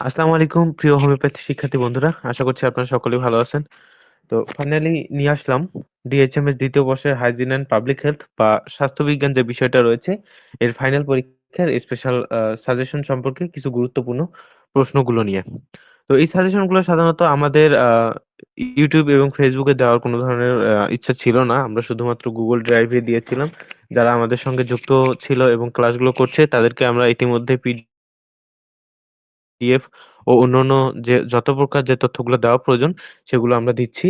আসসালামু আলাইকুম, প্রিয় হোমিওপ্যাথি শিক্ষার্থী বন্ধুরা। আশা করছি আপনারা সকলেই ভালো আছেন। তো ফাইনালি নিয়ে আসলাম ডিএইচএম এর দ্বিতীয় বর্ষের হাইজিন অ্যান্ড পাবলিক হেলথ বা স্বাস্থ্যবিজ্ঞান যে বিষয়টা রয়েছে, এর ফাইনাল পরীক্ষার স্পেশাল সাজেশন সম্পর্কে কিছু গুরুত্বপূর্ণ প্রশ্নগুলো নিয়ে। তো এই সাজেশনগুলো সাধারণত আমাদের ইউটিউব এবং ফেসবুকে দেওয়ার কোনো ধরনের ইচ্ছা ছিল না। আমরা শুধুমাত্র গুগল ড্রাইভে দিয়েছিলাম। যারা আমাদের সঙ্গে যুক্ত ছিল এবং ক্লাসগুলো করছে, তাদেরকে আমরা ইতিমধ্যে পিডিএফ ও অন্যান্য যে যত প্রকার যে তথ্যগুলো দেওয়া প্রয়োজন, সেগুলো আমরা দিচ্ছি।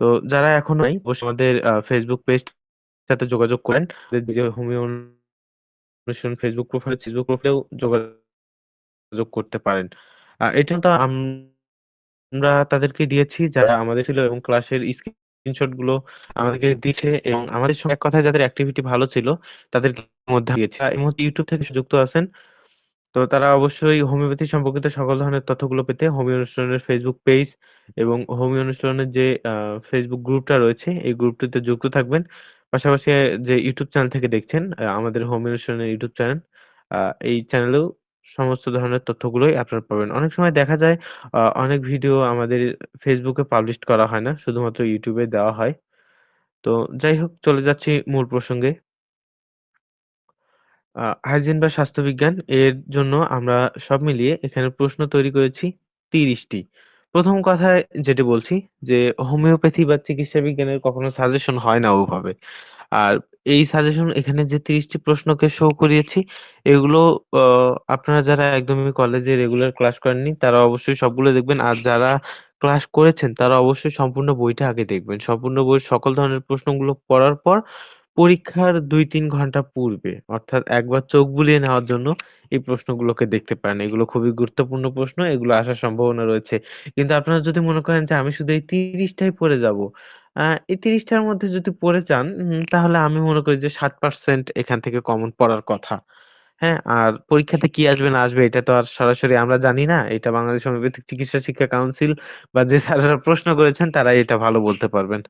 তো যারা এখনও নাই, অবশ্যই আমাদের ফেসবুক পেজ সাথে যোগাযোগ করেন। হোমিও ফেসবুক প্রোফাইল ফেসবুক প্রোফাইলেও যোগাযোগ করতে পারেন। এটা তো আমরা তাদেরকে দিয়েছি, যারা আমাদের ছিল এবং ক্লাসের স্ক্রিনশটগুলো আমাদেরকে দিয়েছে এবং আমাদের সঙ্গে এক কথায় যাদের অ্যাক্টিভিটি ভালো ছিল, তাদেরকে মধ্যে দিয়েছে। এই মুহূর্তে ইউটিউব থেকে যুক্ত আছেন তো তারা অবশ্যই হোমিওপ্যাথি সম্পর্কিত সকল ধরনের তথ্যগুলো পেতে হোমিও অনুশীলনের ফেসবুক পেজ এবং হোমিও অনুশীলনের যে ফেসবুক গ্রুপটা রয়েছে, এই গ্রুপটিতে যুক্ত থাকবেন। পাশাপাশি যে ইউটিউব চ্যানেল থেকে দেখছেন আমাদের হোমিও অনুশীলনের ইউটিউব চ্যানেল এই চ্যানেলেও সমস্ত ধরনের তথ্যগুলোই আপনারা পাবেন। অনেক সময় দেখা যায় অনেক ভিডিও আমাদের ফেসবুকে পাবলিশ করা হয় না, শুধুমাত্র ইউটিউবে দেওয়া হয়। তো যাই হোক, চলে যাচ্ছি মূল প্রসঙ্গে। হাইজিন বা স্বাস্থ্যবিজ্ঞান এর জন্য আমরা সব মিলিয়ে এখানে প্রশ্ন তৈরি করেছি তিরিশটি। প্রথম কথায় যেটি বলছি যে, হোমিওপ্যাথি বা চিকিৎসা বিজ্ঞানের কখনো সাজেশন হয় না ওভাবে। আর এই সাজেশন এখানে যে তিরিশটি প্রশ্নকে শো করিয়েছি, এগুলো আপনারা যারা একদমই কলেজে রেগুলার ক্লাস করেননি, তারা অবশ্যই সবগুলো দেখবেন। আর যারা ক্লাস করেছেন, তারা অবশ্যই সম্পূর্ণ বইটা আগে দেখবেন। সম্পূর্ণ বই সকল ধরনের প্রশ্নগুলো পড়ার পর পরীক্ষার দুই তিন ঘণ্টা পূর্বে, অর্থাৎ একবার চোখ বুলিয়ে নেওয়ার জন্য এই প্রশ্নগুলোকে দেখতে পারেন। এগুলো খুবই গুরুত্বপূর্ণ প্রশ্ন, এগুলো আসার সম্ভাবনা রয়েছে। কিন্তু আপনারা যদি মনে করেন যে আমি শুধু এই তিরিশটাই পড়ে যাব এই তিরিশটার মধ্যে যদি পড়ে যান তাহলে আমি মনে করি যে ষাট পার্সেন্ট এখান থেকে কমন পড়ার কথা। হ্যাঁ আর পরীক্ষাতে কি আসবে, না আসবে, এটা তো আর সরাসরি আমরা জানি না। এটা বাংলাদেশ চিকিৎসা শিক্ষা কাউন্সিল বা যে স্যারেরা প্রশ্ন করেছেন, তারাই এটা ভালো বলতে পারবেন।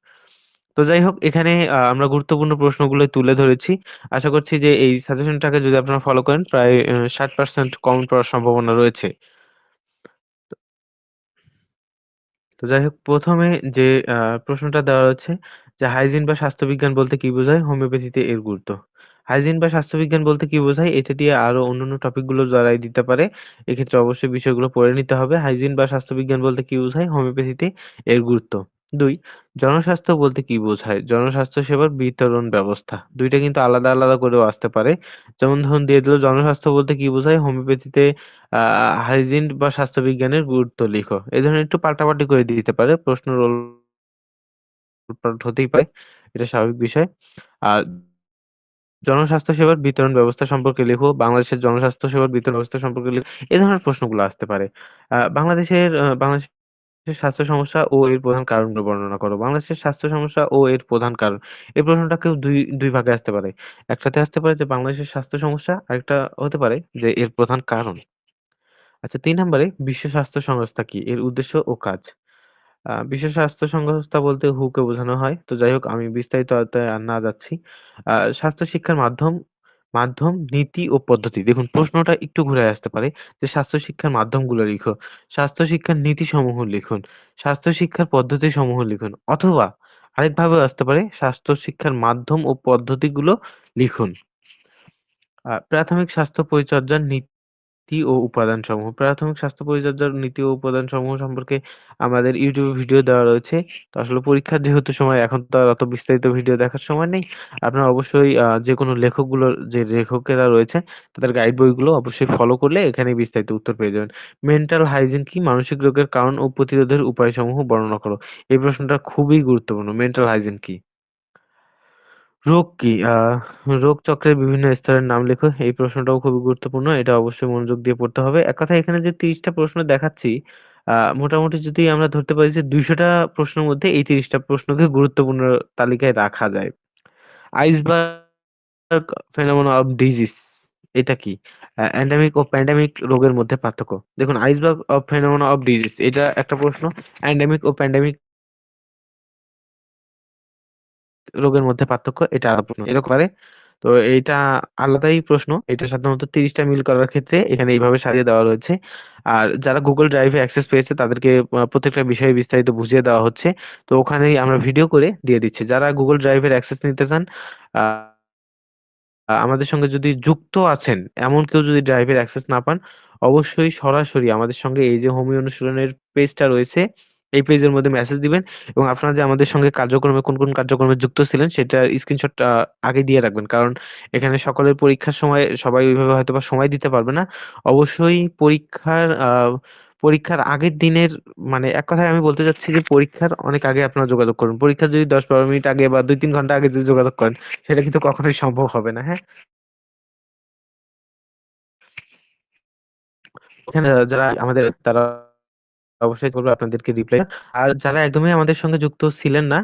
তো যাই হোক, এখানে আমরা গুরুত্বপূর্ণ প্রশ্নগুলো তুলে ধরেছি। আশা করছি যে এই সাজেশনটাকে যদি আপনারা ফলো করেন, প্রায় ষাট পার্সেন্ট কমন পড়ার সম্ভাবনা রয়েছে। তো যাই হোক, প্রথমে যে প্রশ্নটা দেওয়া হচ্ছে যে, হাইজিন বা স্বাস্থ্যবিজ্ঞান বলতে কি বোঝায়? হোমিওপ্যাথিতে এর গুরুত্ব। হাইজিন বা স্বাস্থ্যবিজ্ঞান বলতে কি বোঝায়? এটা দিয়ে আরও অন্যান্য টপিকগুলো যারাই দিতে পারে। এক্ষেত্রে অবশ্যই বিষয়গুলো পড়ে নিতে হবে। হাইজিন বা স্বাস্থ্যবিজ্ঞান বলতে কি বোঝায়? হোমিওপ্যাথিতে এর গুরুত্ব। দুই, জনস্বাস্থ্য বলতে কি বোঝায়? জনস্বাস্থ্য সেবার বিতরণ ব্যবস্থা। দুইটা কিন্তু আলাদা আলাদা করেও আসতে পারে। যেমন ধরুন দিয়ে দিল, জনস্বাস্থ্য বলতে কি বোঝায়? হোমিওপ্যাথিতে আহ হাইজিন বা স্বাস্থ্যবিজ্ঞানের গুরুত্ব লিখো। এই ধরনের একটু পাল্টাপাল্টি করে দিতে পারে। প্রশ্ন রোল হতেই পারে। এটা স্বাভাবিক বিষয়। আর জনস্বাস্থ্য সেবার বিতরণ ব্যবস্থা সম্পর্কে লিখো। বাংলাদেশের জনস্বাস্থ্য সেবার বিতরণ ব্যবস্থা সম্পর্কে লিখো। এই ধরনের প্রশ্নগুলো আসতে পারে। আহ বাংলাদেশের বাংলাদেশ স্বাস্থ্য সমস্যা ও এর প্রধান কারণগুলো বর্ণনা করো। বাংলাদেশের স্বাস্থ্য সমস্যা ও এর প্রধান কারণ। এই প্রশ্নটা কেউ দুই দুই ভাগে আসতে পারে। একটাতে আসতে পারে যে বাংলাদেশের স্বাস্থ্য সমস্যা, আরেকটা হতে পারে যে এর প্রধান কারণ। আচ্ছা তিন নম্বরে বিশ্ব স্বাস্থ্য সংস্থা কি? এর উদ্দেশ্য ও কাজ। বিশ্ব স্বাস্থ্য সংস্থা বলতে হু কে বোঝানো হয়। তো যাই হোক, আমি বিস্তারিত আর না যাচ্ছি। স্বাস্থ্য শিক্ষার মাধ্যম মাধ্যম, নীতি ও পদ্ধতি। দেখুন, প্রশ্নটা একটু ঘুরে আসতে পারে। যে স্বাস্থ্য শিক্ষার মাধ্যমগুলো লিখো। স্বাস্থ্য শিক্ষার নীতি সমূহ লিখুন। স্বাস্থ্য শিক্ষার পদ্ধতি সমূহ লিখুন। অথবা আরেকভাবে আসতে পারে স্বাস্থ্য শিক্ষার মাধ্যম ও পদ্ধতিগুলো লিখুন। আহ, প্রাথমিক স্বাস্থ্য পরিচর্যার নীতি নীতি ও উপাদানসমূহ। প্রাথমিক স্বাস্থ্য পরিচর্যার নীতি ও উপাদানসমূহ সম্পর্কে আমাদের ইউটিউবে ভিডিও দেওয়া রয়েছে। তো আসলে পরীক্ষার যেহেতু সময়, এখন তো আর অত বিস্তারিত ভিডিও দেখার সময় নেই। আপনারা অবশ্যই যে কোনো লেখকগুলোর, যে লেখকেরা রয়েছে, তাদের গাইড বইগুলো অবশ্যই ফলো করলে এখানে বিস্তারিত উত্তর পেয়ে যাবেন। মেন্টাল হাইজিন কি? মানসিক রোগের কারণ ও প্রতিরোধের উপায়সমূহ বর্ণনা করো। এই প্রশ্নটা খুবই গুরুত্বপূর্ণ। মেন্টাল হাইজিন কি? রোগ কি? আহ রোগ চক্রের বিভিন্ন স্তরের নাম লেখো। এই প্রশ্নটাও খুবই গুরুত্বপূর্ণ। এটা অবশ্যই মনোযোগ দিয়ে পড়তে হবে। এক কথায় এখানে যে ৩০ টা প্রশ্ন দেখাচ্ছি, আহ মোটামুটি যদি আমরা ধরতে পারি যে ২০০ টা প্রশ্নের মধ্যে এই ৩০ টা প্রশ্নকে গুরুত্বপূর্ণ তালিকায় রাখা যায়। আইসবার্গ ফেনোমেনন অফ ডিজিজ এটা কি? আহ ও প্যান্ডেমিক রোগের মধ্যে পার্থক্য। দেখুন iceberg of phenomenon of disease এটা একটা প্রশ্ন। এন্ডেমিক ও প্যান্ডেমিক রোগের মধ্যে পার্থক্য এটা প্রশ্ন এরকম পারে তো এইটা আলাদাই প্রশ্ন। এটা সাধারণত তিরিশটা মিল করার ক্ষেত্রে এখানে এইভাবে সাজিয়ে দেওয়া রয়েছে। আর যারা গুগল ড্রাইভে অ্যাক্সেস পেয়েছে তাদেরকে প্রত্যেকটা বিষয়ে বিস্তারিত বুঝিয়ে দেওয়া হচ্ছে। তো ওখানেই আমরা ভিডিও করে দিয়ে দিচ্ছি। যারা গুগল ড্রাইভের অ্যাক্সেস নিতে চান আমাদের সঙ্গে যদি যুক্ত আছেন, এমন কেউ যদি ড্রাইভ এর অ্যাক্সেস না পান, অবশ্যই সরাসরি আমাদের সঙ্গে এই যে হোমি অনুশীলনের পেজটা রয়েছে, এই পেজের মধ্যে মেসেজ দিবেন এবং আপনারা যে আমাদের সঙ্গে কার্যক্রমে কোন, কোন কার্যক্রমে যুক্ত ছিলেন সেটার স্ক্রিনশট আগে দিয়ে রাখবেন। কারণ এখানে সকলের পরীক্ষার সময় সবাই ওইভাবে হয়তোবা সময় দিতে পারবে না। অবশ্যই পরীক্ষার পরীক্ষার আগের দিনের মানে এক কথায় আমি বলতে চাচ্ছি যে পরীক্ষার অনেক আগে আপনারা যোগাযোগ করুন। পরীক্ষার যদি ১০-১২ মিনিট আগে বা ২-৩ ঘণ্টা আগে যদি যোগাযোগ করেন, সেটা কিন্তু কখনোই সম্ভব হবে না। হ্যাঁ? এখানে যারা আমাদের তারা অবশ্যই করবে আপনাদেরকে রিপ্লাই। আর যারা একদমই আমাদের সঙ্গে যুক্ত ছিলেন না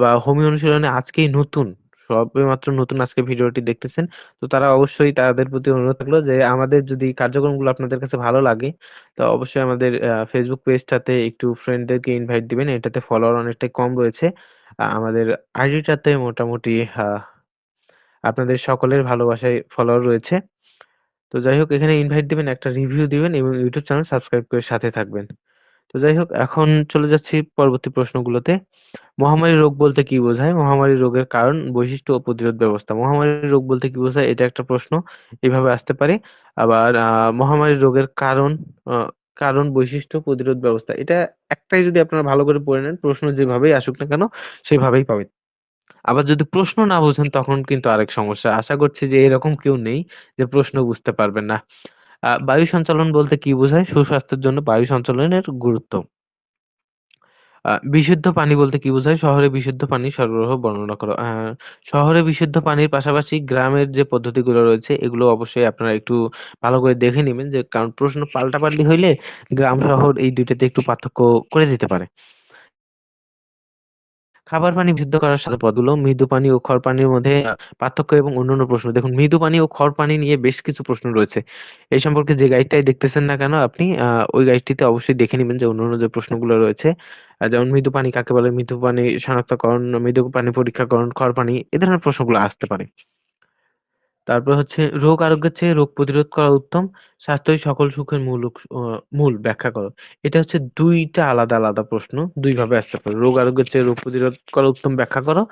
বা হোমি অনুশীলনে আজকেই নতুন, সবে মাত্র নতুন আজকে ভিডিওটি দেখতেছেন। তো তারা অবশ্যই তাদের প্রতি অনুরোধ থাকল যে আমাদের যদি কার্যক্রমগুলো আপনাদের কাছে ভালো লাগে, তো অবশ্যই আমাদের ফেসবুক পেজটাতে একটু ফ্রেন্ডদেরকে ইনভাইট দিবেন। এটাতে ফলোয়ার অনেকটাই কম রয়েছে। আমাদের আইডিটাতে মোটামুটি আপনাদের সকলের ভালোবাসায় ফলোয়ার রয়েছে। তো যাই হোক এখানে ইনভাইট দিবেন, একটা রিভিউ দিবেন এবং ইউটিউব চ্যানেল সাবস্ক্রাইব করে সাথে থাকবেন। তো যাই হোক এখন চলে যাচ্ছি পরবর্তী প্রশ্নগুলোতে। মহামারী রোগ বলতে কি বোঝায়? মহামারী রোগের কারণ, বৈশিষ্ট্য ও প্রতিরোধ ব্যবস্থা। মহামারী রোগ বলতে কি বোঝায়? এটা একটা প্রশ্ন। এভাবে আসতে পারে। আবার মহামারী রোগের কারণ, কারণ, বৈশিষ্ট্য, প্রতিরোধ ব্যবস্থা। এটা একটাই যদি আপনারা ভালো করে পড়ে নেন, প্রশ্ন যেভাবেই আসুক না কেন সেভাবেই পাবেন। আবার যদি প্রশ্ন না বুঝেন তখন কিন্তু আরেক সমস্যা। আশা করছি যে এরকম কেউ নেই যে প্রশ্ন বুঝতে পারবেন না। বায়ু সঞ্চালন বলতে কি বোঝায়? সুস্বাস্থ্যের জন্য বায়ু সঞ্চালনের গুরুত্ব। বিশুদ্ধ পানি বলতে কি বোঝায়? শহরে বিশুদ্ধ পানি সরবরাহ বর্ণনা করো। শহরে বিশুদ্ধ পানির পাশাপাশি গ্রামের যে পদ্ধতিগুলো রয়েছে, এগুলো অবশ্যই আপনারা একটু ভালো করে দেখে নেবেন যে, কারণ প্রশ্ন পাল্টাপাল্টি হইলে গ্রাম, শহর এই দুইটাতে একটু পার্থক্য করে দিতে পারে। খাবার পানি বিশুদ্ধ করার সাথে পদগুলো মৃদু পানি ও খড় পানির মধ্যে পার্থক্য এবং অন্যান্য প্রশ্ন। দেখুন মৃদু পানি ও খড় পানি নিয়ে বেশ কিছু প্রশ্ন রয়েছে। এই সম্পর্কে যে গাইডটাই দেখতেছেন না কেন আপনি ওই গাইডটিতে অবশ্যই দেখে নেবেন যে অন্যান্য যে প্রশ্নগুলো রয়েছে যেমন মৃদু পানি কাকে বলে? মৃদু পানি শনাক্তকরণ, মৃদু পানি পরীক্ষাকরণ, খড় পানি এ ধরনের প্রশ্নগুলো আসতে পারে। তারপর হচ্ছে রোগ আরোগ্যের চেয়ে রোগ প্রতিরোধ করা উত্তম। স্বাস্থ্যই সকল সুখের মূল মূল ব্যাখ্যা করো। এটা হচ্ছে দুইটা আলাদা, আলাদা প্রশ্ন। দুই ভাবে আসতে পারে। রোগ আরোগ্যের চেয়ে রোগ প্রতিরোধ করা উত্তম ব্যাখ্যা করো।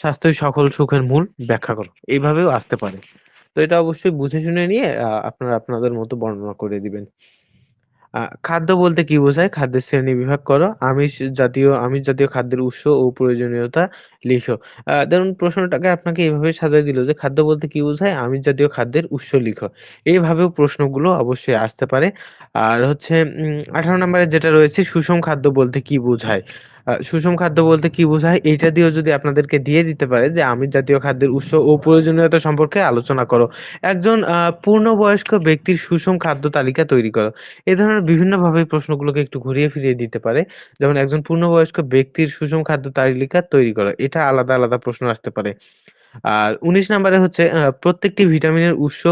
স্বাস্থ্যই সকল সুখের মূল ব্যাখ্যা করো। এইভাবেও আসতে পারে। তো এটা অবশ্যই বুঝে শুনে নিয়ে আপনারা আপনাদের মতো বর্ণনা করে দিবেন। খাদ্য বলতে কি বোঝায়? খাদ্যের শ্রেণি বিভাগ করো। আমিষ জাতীয় আমিষ জাতীয় খাদ্যের উৎস ও প্রয়োজনীয়তা লিখো। আহ ধরুন প্রশ্নটাকে আপনাকে এভাবে সাজায় দিল যে খাদ্য বলতে কি বোঝায়? আমিষ জাতীয় খাদ্যের উৎস লিখো। এইভাবেও প্রশ্নগুলো অবশ্যই আসতে পারে। আর হচ্ছে, উম ১৮ নম্বরে যেটা রয়েছে, সুষম খাদ্য বলতে কি বোঝায়? সুষম খাদ্য বলতে কি বোঝায়? এইটা দিয়েও যদি আপনাদেরকে দিয়ে দিতে পারে যে আমিষ জাতীয় খাদ্যের উৎস ও প্রয়োজনীয়তা সম্পর্কে আলোচনা করো। একজন পূর্ণবয়স্ক ব্যক্তির সুষম খাদ্য তালিকা তৈরি করো। এ ধরনের বিভিন্নভাবে প্রশ্নগুলোকে একটু ঘুরিয়ে ফিরিয়ে দিতে পারে। যেমন একজন পূর্ণবয়স্ক ব্যক্তির সুষম খাদ্য তালিকা তৈরি করা। এটা আলাদা, আলাদা প্রশ্ন আসতে পারে। আর ১৯ নাম্বারে হচ্ছে প্রত্যেকটি ভিটামিনের উৎস,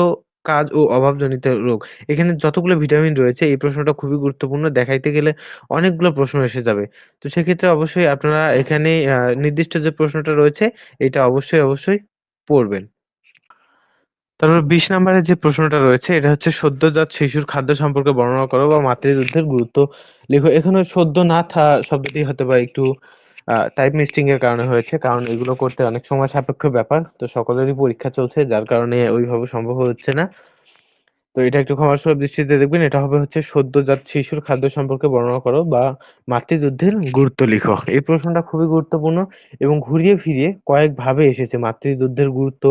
কাজ ও অভাবজনিত রোগ। এখানে যতগুলো ভিটামিন রয়েছে এই প্রশ্নটা খুবই গুরুত্বপূর্ণ। দেখাইতে গেলে অনেকগুলো প্রশ্ন এসে যাবে। তো সেক্ষেত্রে অবশ্যই আপনারা এখানে নির্দিষ্ট যে প্রশ্নটা রয়েছে এটা অবশ্যই, অবশ্যই পড়বেন। তারপর ২০ নাম্বারে যে প্রশ্নটা রয়েছে এটা হচ্ছে সদ্যজাত শিশুর খাদ্য সম্পর্কে বর্ণনা করো বা মাতৃদুগ্ধের গুরুত্ব লেখো। এখানে সদ্য না থা শব্দটি হয়তোবা একটু আ টাইপ মিস্টেং এর কারণে হয়েছে। কারণ এগুলো করতে অনেক সময় সাপেক্ষ ব্যাপার। তো সকলেরই পরীক্ষা চলছে যার কারণে ওইভাবে সম্ভব হচ্ছে না। তো এটা একটু ক্ষমাসুলভ দৃষ্টিতে দেখবেন। এটা হবে হচ্ছে সদ্যজাত শিশুর খাদ্য সম্পর্কে বর্ণনা করো বা মাতৃদুগ্ধের গুরুত্ব লিখো। এই প্রশ্নটা খুবই গুরুত্বপূর্ণ এবং ঘুরিয়ে ফিরিয়ে কয়েকভাবে এসেছে। মাতৃদুগ্ধের গুরুত্ব,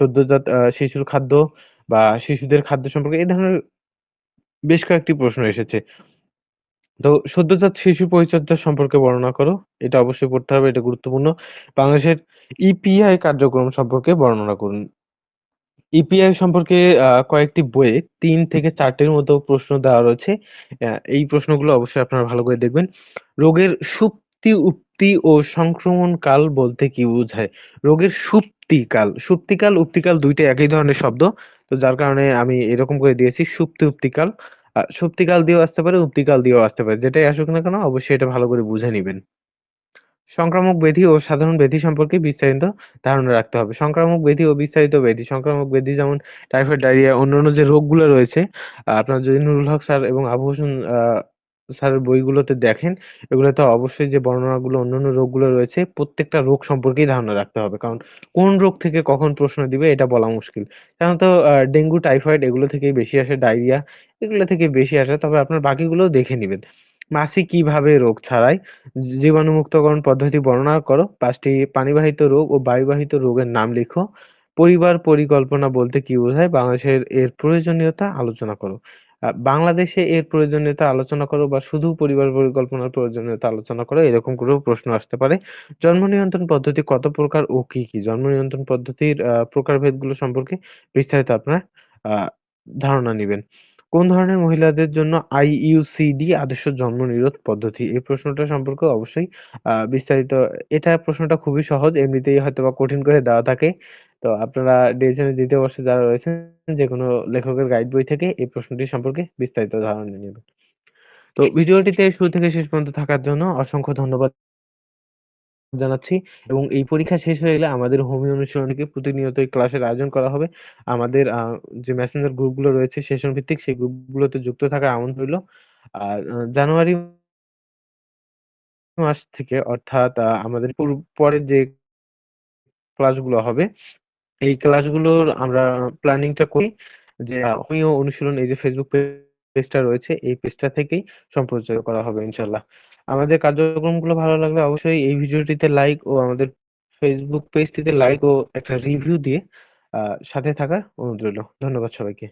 সদ্যজাত শিশুর খাদ্য বা শিশুদের খাদ্য সম্পর্কে এই ধরনের বেশ কয়েকটি প্রশ্ন এসেছে। তো সদ্যজাত শিশু পরিচর্যা সম্পর্কে বর্ণনা করো। এটা অবশ্যই পড়তে হবে, এটা গুরুত্বপূর্ণ। বাংলাদেশের ইপিআই কার্যক্রম সম্পর্কে বর্ণনা করুন। ইপিআই সম্পর্কে আ কয়েকটি বইয়ে তিন থেকে ৪ টির মতো প্রশ্ন দেওয়া রয়েছে। এই প্রশ্নগুলো অবশ্যই আপনারা ভালো করে দেখবেন। রোগের সুপ্তি, উক্তি ও সংক্রমণকাল বলতে কি বোঝায়? রোগের সুপ্তিকাল, সুপ্তিকাল, উক্তিকাল ২ টা একই ধরনের শব্দ। তো যার কারণে আমি এরকম করে দিয়েছি সুপ্তি, উক্তিকাল। আ সুপ্তিকাল দিয়েও আসতে পারে, উক্তিকাল দিয়েও আসতে পারে। যেটাই আসুক না কেন অবশ্যই এটা ভালো করে বুঝে নিবেন। সংক্রামক ব্যাধি ও সাধারণ ব্যাধি সম্পর্কে বিস্তারিত ধারণা রাখতে হবে। সংক্রামক ব্যাধি ও বিস্তারিত ব্যাধি। সংক্রামক ব্যাধি যেমন টাইফয়েড, ডায়রিয়া, অন্যান্য যে রোগগুলো রয়েছে, আপনার যদি নুরুল হক স্যার এবং আবু হোসেন স্যারের বইগুলোতে দেখেন, এগুলোতে অবশ্যই যে বর্ণনাগুলো অন্যান্য রোগগুলো রয়েছে, প্রত্যেকটা রোগ সম্পর্কেই ধারণা রাখতে হবে। কারণ কোন রোগ থেকে কখন প্রশ্ন দিবে এটা বলা মুশকিল। সাধারণত ডেঙ্গু, টাইফয়েড এগুলো থেকেই বেশি আসে, ডায়রিয়া এগুলো থেকে বেশি আসে। তবে আপনার বাকিগুলোও দেখে নিবেন। মাছি কীভাবে রোগ ছড়ায়? জীবাণুমুক্তকরণ পদ্ধতি বর্ণনা করো। পাঁচটি পানিবাহিত রোগ ও বায়ুবাহিত রোগের নাম লিখো। পরিবার পরিকল্পনা বলতে কি বোঝায়? বাংলাদেশের এর প্রয়োজনীয়তা আলোচনা করো। বাংলাদেশে এর প্রয়োজনীয়তা আলোচনা করো বা শুধু পরিবার পরিকল্পনার প্রয়োজনীয়তা আলোচনা করো, এরকম করেও প্রশ্ন আসতে পারে। জন্ম নিয়ন্ত্রণ পদ্ধতি কত প্রকার ও কি, কি? জন্ম নিয়ন্ত্রণ পদ্ধতির প্রকারভেদগুলো সম্পর্কে বিস্তারিত আপনার ধারণা নিবেন। কোন ধরনের মহিলাদের জন্য আইইউসিডি আদর্শ জন্ম নিরোধ পদ্ধতি? এই প্রশ্নটা সম্পর্কেও অবশ্যই বিস্তারিত এটা প্রশ্নটা খুবই সহজ। এমনিতেই হয়তো বা কঠিন করে দেওয়া থাকে। তো আপনারা ডিএসএম এর ২য় বর্ষে যারা রয়েছেন, যেকোনো লেখকের গাইড বই থেকে এই প্রশ্নটি সম্পর্কে বিস্তারিত ধারণা নিবেন। তো ভিডিওটিতে শুরু থেকে শেষ পর্যন্ত থাকার জন্য অসংখ্য ধন্যবাদ জানাচ্ছি এবং এই পরীক্ষা শেষ হয়ে গেলে আমাদের হোমিও অনুশীলনীকে প্রতিনিয়তই ক্লাসের আয়োজন করা হবে। আমাদের যে মেসেঞ্জার গ্রুপগুলো রয়েছে সেশন ভিত্তিক সেই গ্রুপগুলোতে যুক্ত থাকার আমন্ত্রণ রইল। আর জানুয়ারি মাস থেকে অর্থাৎ আমাদের পুর পরের যে ক্লাসগুলো হবে, এই ক্লাসগুলোর আমরা প্ল্যানিংটা করি যে হোমিও অনুশীলন এই যে ফেসবুক পেজটা রয়েছে, এই পেজটা থেকেই সম্প্রচার করা হবে ইনশাআল্লাহ। আমাদের কার্যক্রমগুলো ভালো লাগলে অবশ্যই এই ভিডিওটিতে লাইক ও আমাদের ফেসবুক পেজটিতে লাইক ও একটা রিভিউ দিয়ে সাথে থাকার অনুরোধ রইল। ধন্যবাদ সবাইকে।